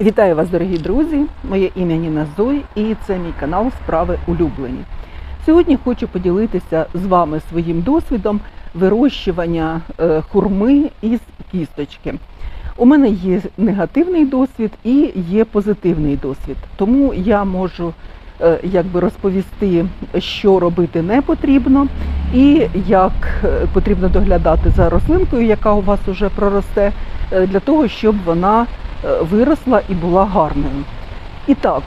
Вітаю вас, дорогі друзі! Моє ім'я Ніна Зой і це мій канал Справи улюблені. Сьогодні хочу поділитися з вами своїм досвідом вирощування е, хурми із кісточки. У мене є негативний досвід і є позитивний досвід, тому я можу е, якби розповісти, що робити не потрібно, і як е, потрібно доглядати за рослинкою, яка у вас вже проросте, для того, щоб вона виросла і була гарною. І так,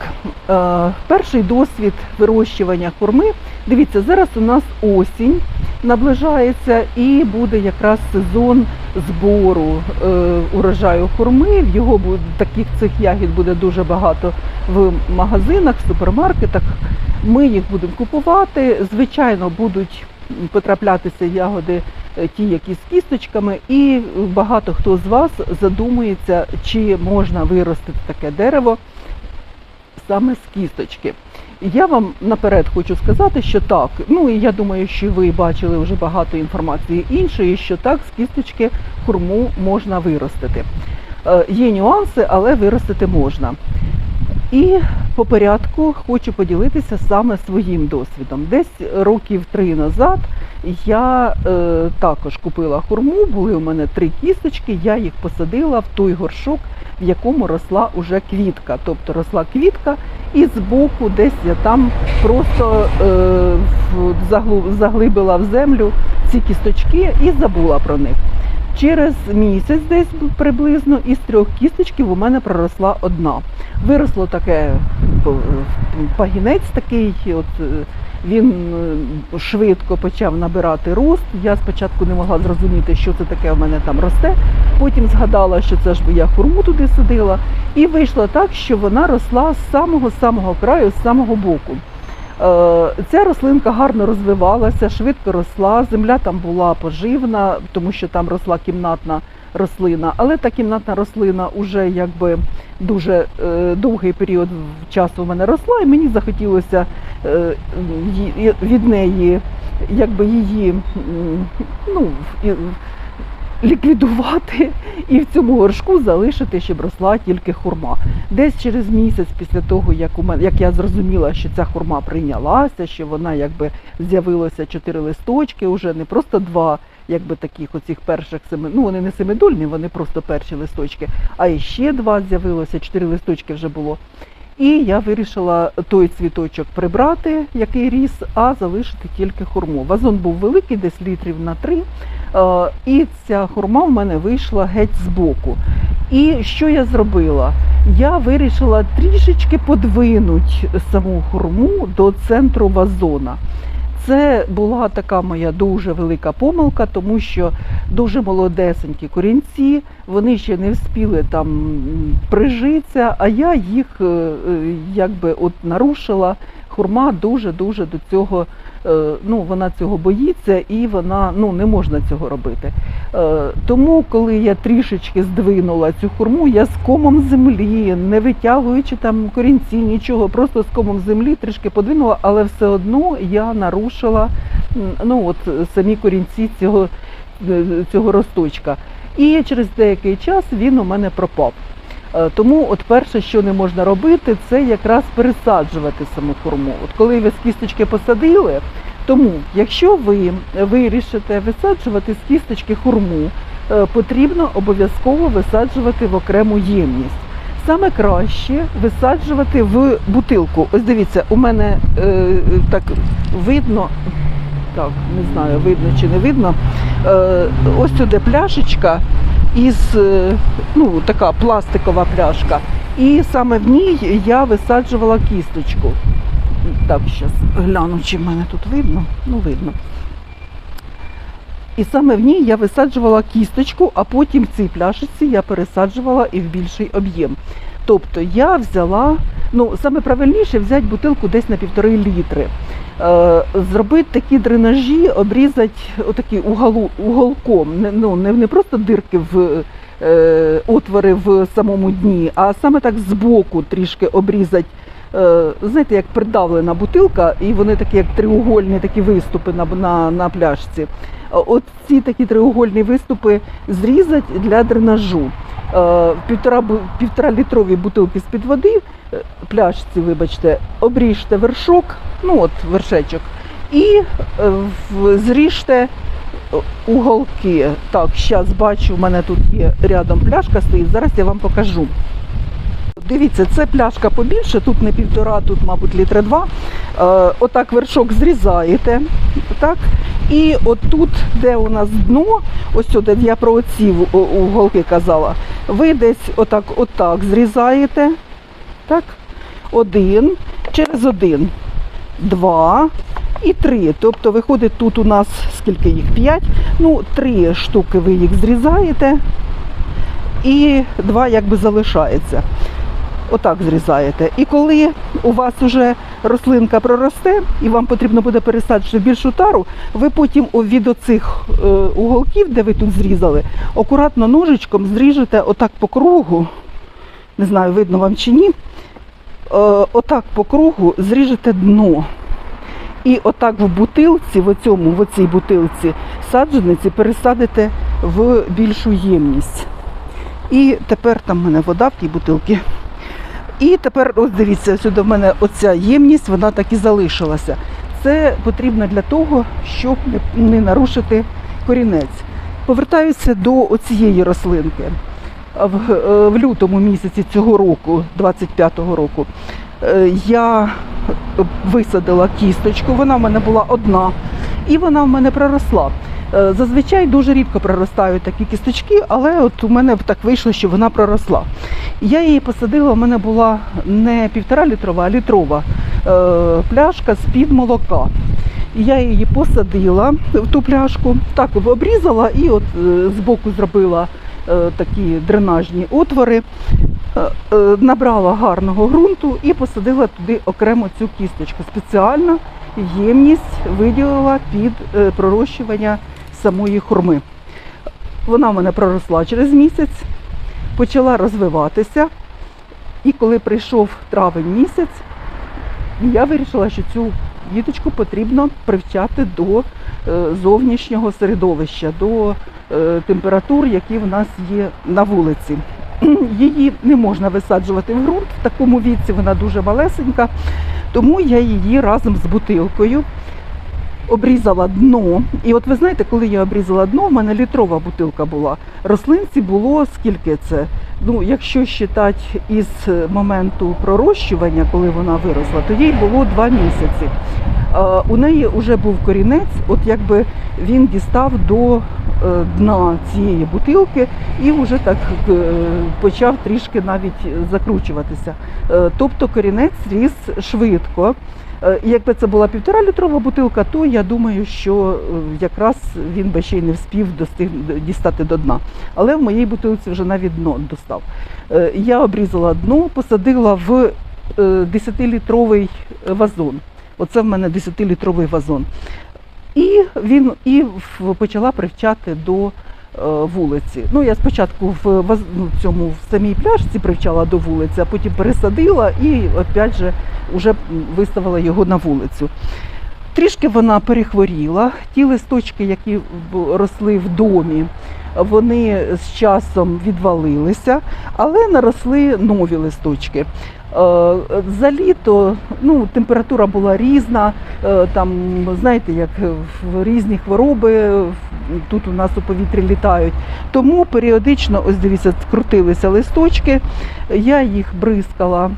е, перший досвід вирощування хурми. Дивіться, зараз у нас осінь наближається і буде якраз сезон збору е, урожаю хурми. В його таких цих ягід буде дуже багато в магазинах, в супермаркетах. Ми їх будемо купувати. Звичайно, будуть потраплятися ягоди ті, які з кісточками, і багато хто з вас задумується, чи можна виростити таке дерево саме з кісточки. Я вам наперед хочу сказати, що так. Ну і я думаю, що ви бачили вже багато інформації іншої, що так, з кісточки хурму можна виростити. Е, Є нюанси, але виростити можна. І по порядку хочу поділитися саме своїм досвідом. Десь років три назад я е, також купила хурму, були у мене три кісточки, я їх посадила в той горшок, в якому росла уже квітка. Тобто росла квітка, і збоку десь я там просто е, заглибила в землю ці кісточки і забула про них. Через місяць, десь приблизно, із трьох кісточків у мене проросла одна. Виросло таке пагінець такий, от е, він е, швидко почав набирати рост. Я спочатку не могла зрозуміти, що це таке в мене там росте. Потім згадала, що це ж я хурму туди садила, і вийшло так, що вона росла з самого самого краю, з самого боку. Е, Ця рослинка гарно розвивалася, швидко росла. Земля там була поживна, тому що там росла кімнатна рослина. Але та кімнатна рослина вже якби дуже е, довгий період часу в мене росла, і мені захотілося е, від неї якби її ну, ліквідувати і в цьому горшку залишити, щоб росла тільки хурма. Десь через місяць після того, як у мене як я зрозуміла, що ця хурма прийнялася, що вона якби з'явилося чотири листочки, уже не просто два. Якби таких оцих перших семи, ну вони не семидольні, вони просто перші листочки, а іще два з'явилося, чотири листочки вже було. І я вирішила той цвіточок прибрати, який ріс, а залишити тільки хурму. Вазон був великий, десь літрів на три. Е, І ця хурма в мене вийшла геть збоку. І що я зробила? Я вирішила трішечки подвинути саму хурму до центру вазона. Це була така моя дуже велика помилка, тому що дуже молодесенькі корінці, вони ще не вспіли там прижитися, а я їх е, е, якби от нарушила. Хурма дуже-дуже до цього, ну вона цього боїться і вона ну не можна цього робити. Е, Тому, коли я трішечки здвинула цю хурму, я з комом землі, не витягуючи там корінці, нічого, просто з комом землі трішки подвинула, але все одно я нарушила ну от самі корінці цього, е, цього росточка. І через деякий час він у мене пропав. Е, Тому от перше, що не можна робити, це якраз пересаджувати саму хурму. От коли ви з кісточки посадили, тому якщо ви вирішите висаджувати з кісточки хурму, е, потрібно обов'язково висаджувати в окрему ємність. Саме краще висаджувати в бутилку. Ось дивіться, у мене е, так видно, так, не знаю, видно чи не видно. Е, ось сюди пляшечка із е, ну, така пластикова пляшка. І саме в ній я висаджувала кісточку. Так, зараз гляну, чи в мене тут видно. Ну, видно. І саме в ній я висаджувала кісточку, а потім в цій пляшечці я пересаджувала і в більший об'єм. Тобто я взяла, ну саме правильніше взяти бутилку десь на півтори літри. Е, зробити такі дренажі, обрізати отакі уголком, не, ну, не, не просто дирки в е, отвори в самому дні, а саме так збоку трішки обрізати. Е, знаєте, як придавлена бутилка, і вони такі, як треугольні такі виступи на, на, на пляшці. От ці такі треугольні виступи зрізати для дренажу. Е, Півтора, півтора літрові бутилки з-під води, е, пляшці, вибачте, обріжте вершок, ну от вершечок, і е, зріжте уголки. Так, зараз бачу, у мене тут є рядом пляшка стоїть, зараз я вам покажу. Дивіться, це пляшка побільше, тут не півтора, тут, мабуть, літра два. Отак вершок зрізаєте. Так? І отут, де у нас дно, ось сюди, я про оці уголки казала, ви десь отак, отак зрізаєте. Так? Один, через один, два і три. Тобто виходить тут у нас скільки їх? П'ять. Ну, три штуки ви їх зрізаєте, і два якби залишається. Отак зрізаєте. І коли у вас вже рослинка проросте, і вам потрібно буде пересаджувати більшу тару, ви потім від оцих е, уголків, де ви тут зрізали, акуратно ножичком зріжете отак по кругу, не знаю, видно вам чи ні, е, отак по кругу зріжете дно. І отак в бутилці, в цьому, в оцій бутилці саджаниці пересадите в більшу ємність. І тепер там в мене вода в тій бутилці. І тепер, ось дивіться, сюди в мене оця ємність, вона так і залишилася. Це потрібно для того, щоб не, нарушити корінець. Повертаюся до оцієї рослинки. В, е, в лютому місяці цього року, 25-го року, е, я висадила кісточку, вона в мене була одна, і вона в мене проросла. Е, Зазвичай дуже рідко проростають такі кісточки, але от у мене так вийшло, що вона проросла. Я її посадила, у мене була не півтора літрова, а літрова е, пляшка з-під молока. Я її посадила в ту пляшку, так обрізала і от е, збоку зробила такі дренажні отвори, набрала гарного ґрунту і посадила туди окремо цю кісточку. Спеціально ємність виділила під пророщування самої хурми. Вона в мене проросла через місяць, почала розвиватися. І коли прийшов травень місяць, я вирішила, що цю діточку потрібно привчати до е, зовнішнього середовища, до е, температур, які в нас є на вулиці. Її не можна висаджувати в ґрунт в такому віці, вона дуже малесенька, тому я її разом з бутилкою обрізала дно. І от ви знаєте, коли я обрізала дно, в мене літрова бутилка була. Рослинці було скільки це? Ну, якщо вважати із моменту пророщування, коли вона виросла, то їй було два місяці. Е, У неї вже був корінець, от якби він дістав до е, дна цієї бутилки і вже так е, почав трішки навіть закручуватися. Е, Тобто корінець ріс швидко. Е, Якби це була півтора літрова бутилка, то я думаю, що е, якраз він би ще й не вспів достиг, дістати до дна. Але в моїй бутилці вже навіть дно достав. Е, Я обрізала дно, посадила в е, 10-літровий вазон. Оце в мене 10-літровий вазон. І він і почала привчати до вулиці. Ну, я спочатку в ну, цьому в самій пляшці привчала до вулиці, а потім пересадила і опять же вже виставила його на вулицю. Трішки вона перехворіла. Ті листочки, які росли в домі, вони з часом відвалилися, але наросли нові листочки. Е, За літо ну, температура була різна, е, там, знаєте, як різні хвороби тут у нас у повітрі літають. Тому періодично, ось дивіться, крутилися листочки, я їх бризкала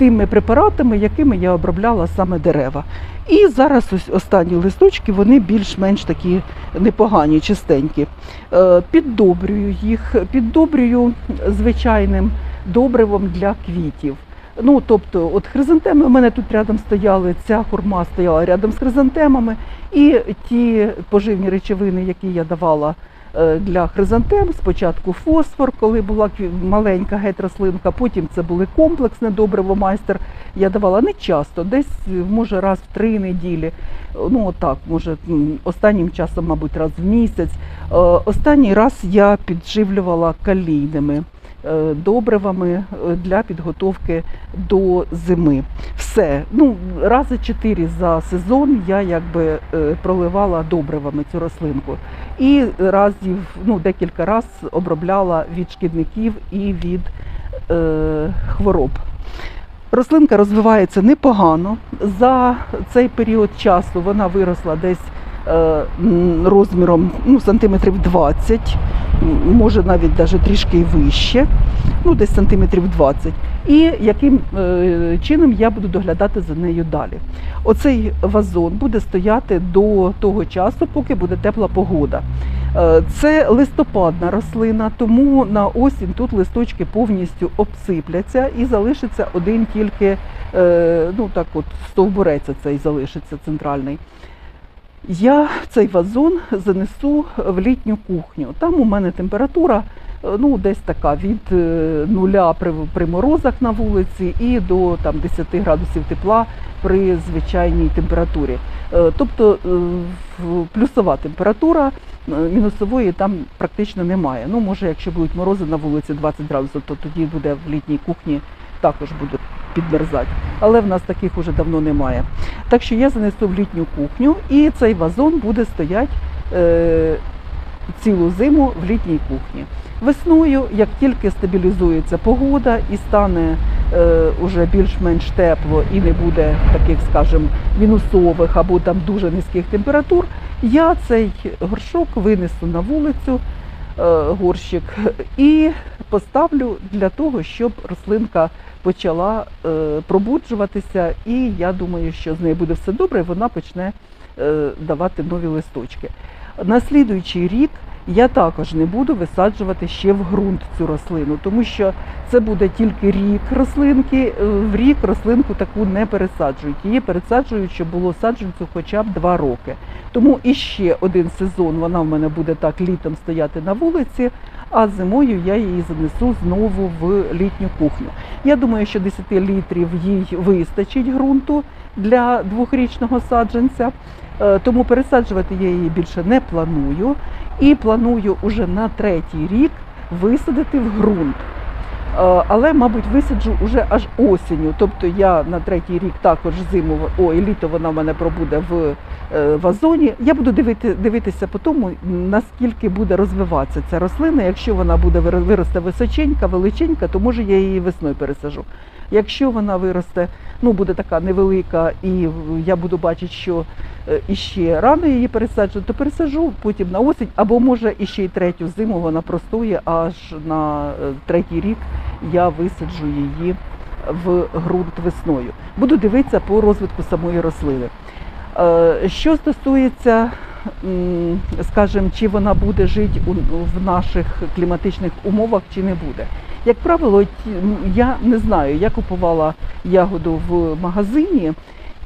тими препаратами, якими я обробляла саме дерева. І зараз ось останні листочки, вони більш-менш такі непогані, чистенькі. Е, Піддобрюю їх, піддобрюю звичайним добривом для квітів. Ну, тобто, от хризантеми у мене тут рядом стояли, ця хурма стояла рядом з хризантемами, і ті поживні речовини, які я давала для хризантем, спочатку фосфор, коли була маленька геть рослинка, потім це були комплексне добриво майстер. Я давала не часто, десь може раз в три неділі. Ну отак, може останнім часом, мабуть, раз в місяць. Е, Останній раз я підживлювала калійними е, добривами е, для підготовки до зими. Все, ну рази чотири за сезон я якби е, проливала добривами цю рослинку. І разів, ну декілька разів обробляла від шкідників і від е, хвороб. Рослинка розвивається непогано. За цей період часу вона виросла десь е, розміром ну, сантиметрів 20, може навіть даже трішки вище, ну десь сантиметрів 20. І яким е, чином я буду доглядати за нею далі. Оцей вазон буде стояти до того часу, поки буде тепла погода. Е, Це листопадна рослина, тому на осінь тут листочки повністю обсипляться і залишиться один тільки, е, ну так от, стовбурець цей залишиться центральний. Я цей вазон занесу в літню кухню. Там у мене температура е, ну, десь така від е, нуля при, при морозах на вулиці і до там, 10 градусів тепла при звичайній температурі. Е, Тобто плюсова температура, мінусової там практично немає. Ну, може, якщо будуть морози на вулиці 20 градусів, то тоді буде в літній кухні також буде підмерзати. Але в нас таких уже давно немає. Так що я занесу в літню кухню, і цей вазон буде стояти е, цілу зиму в літній кухні. Весною, як тільки стабілізується погода і стане е, уже більш-менш тепло і не буде таких, скажімо, мінусових або там дуже низьких температур, я цей горшок винесу на вулицю, горщик, і поставлю для того, щоб рослинка почала е, пробуджуватися, і я думаю, що з нею буде все добре, вона почне е, давати нові листочки. На слідуючий рік я також не буду висаджувати ще в ґрунт цю рослину, тому що це буде тільки рік рослинки. е, В рік рослинку таку не пересаджують. Її пересаджують, щоб було саджанцю хоча б два роки. Тому іще один сезон вона в мене буде так літом стояти на вулиці, а зимою я її занесу знову в літню кухню. Я думаю, що 10 літрів їй вистачить ґрунту для двохрічного саджанця. Е, Тому пересаджувати я її більше не планую. І планую уже на третій рік висадити в ґрунт. Е, Але, мабуть, висаджу уже аж осінню. Тобто я на третій рік також зиму, ой, літо вона в мене пробуде в е, вазоні. Я буду дивити, дивитися по тому, наскільки буде розвиватися ця рослина. Якщо вона буде виросте височенька, величенька, то може я її весною пересажу. Якщо вона виросте, ну буде така невелика, і я буду бачити, що е, іще рано її пересаджу, то пересажу потім на осінь, або може іще й третю зиму вона простоє, аж на е, третій рік я висаджу її в ґрунт весною. Буду дивитися по розвитку самої рослини. Е, Що стосується, скажімо, чи вона буде жити в наших кліматичних умовах, чи не буде. Як правило, я не знаю, я купувала ягоду в магазині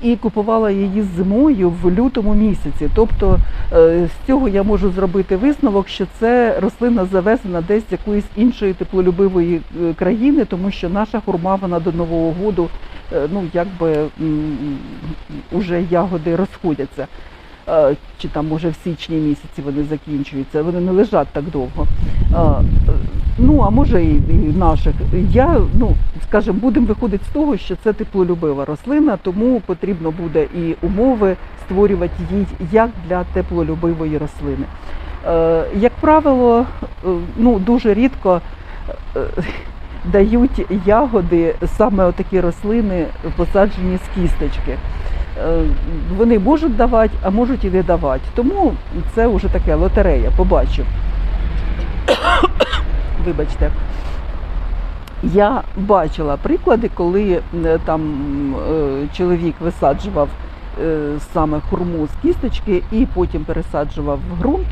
і купувала її зимою в лютому місяці. Тобто е, з цього я можу зробити висновок, що це рослина завезена десь з якоїсь іншої теплолюбивої е, країни, тому що наша хурма вона до Нового року, е, ну якби уже ягоди розходяться. Е, Чи там може в січні місяці вони закінчуються, вони не лежать так довго. Е, Ну, а може і, наших. Я, ну, скажімо, будемо виходити з того, що це теплолюбива рослина, тому потрібно буде і умови створювати їй як для теплолюбивої рослини. Е, Як правило, ну, дуже рідко дають ягоди саме отакі рослини, посаджені з кісточки. Е, Вони можуть давати, а можуть і не давати. Тому це вже таке лотерея, побачив. Вибачте. Я бачила приклади, коли е, там е, чоловік висаджував саме хурму з кісточки і потім пересаджував в ґрунт,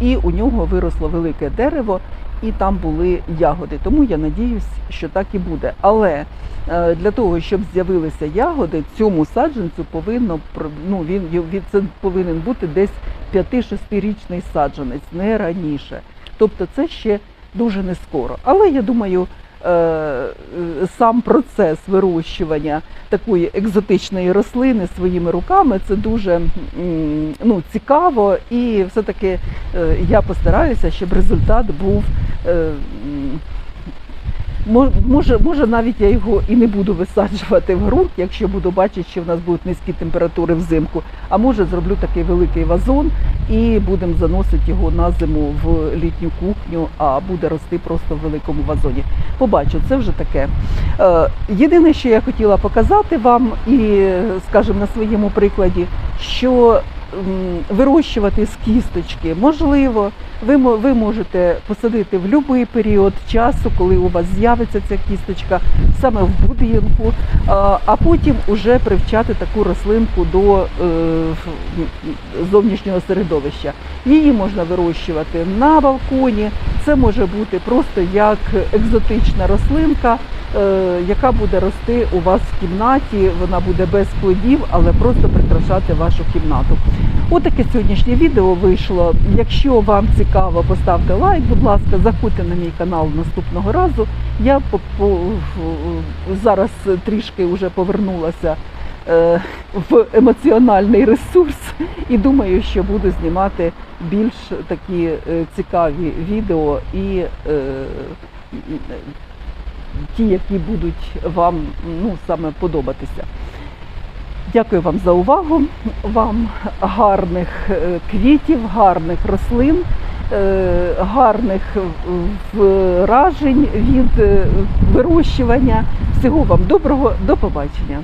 і у нього виросло велике дерево, і там були ягоди. Тому я надіюсь, що так і буде. Але е, для того, щоб з'явилися ягоди, цьому саджанцю повинно ну, він, він це повинен бути десь 5-6-річний саджанець, не раніше. Тобто це ще дуже не скоро. Але я думаю, е, е, сам процес вирощування такої екзотичної рослини своїми руками це дуже ну, цікаво, і все-таки е, я постараюся, щоб результат був е, Може, може, навіть я його і не буду висаджувати в ґрунт, якщо буду бачити, що в нас будуть низькі температури взимку. А може зроблю такий великий вазон і будемо заносити його на зиму в літню кухню, а буде рости просто в великому вазоні. Побачу, це вже таке. Е, Єдине, що я хотіла показати вам, і скажімо на своєму прикладі, що вирощувати з кісточки можливо. Ви, ви можете посадити в будь-який період часу, коли у вас з'явиться ця кісточка, саме в будинку, а, потім уже привчати таку рослинку до е, зовнішнього середовища. Її можна вирощувати на балконі. Це може бути просто як екзотична рослинка, е, яка буде рости у вас в кімнаті. Вона буде без плодів, але просто прикрашати вашу кімнату. Отаке сьогоднішнє відео вийшло. Якщо вам цікаво, поставте лайк, будь ласка, заходьте на мій канал наступного разу. Я по, по, зараз трішки вже повернулася е, в емоціональний ресурс і думаю, що буду знімати більш такі е, цікаві відео і е, ті, які будуть вам ну, саме подобатися. Дякую вам за увагу. Вам гарних е, квітів, гарних рослин, е, гарних вражень від е, вирощування. Всього вам доброго, до побачення.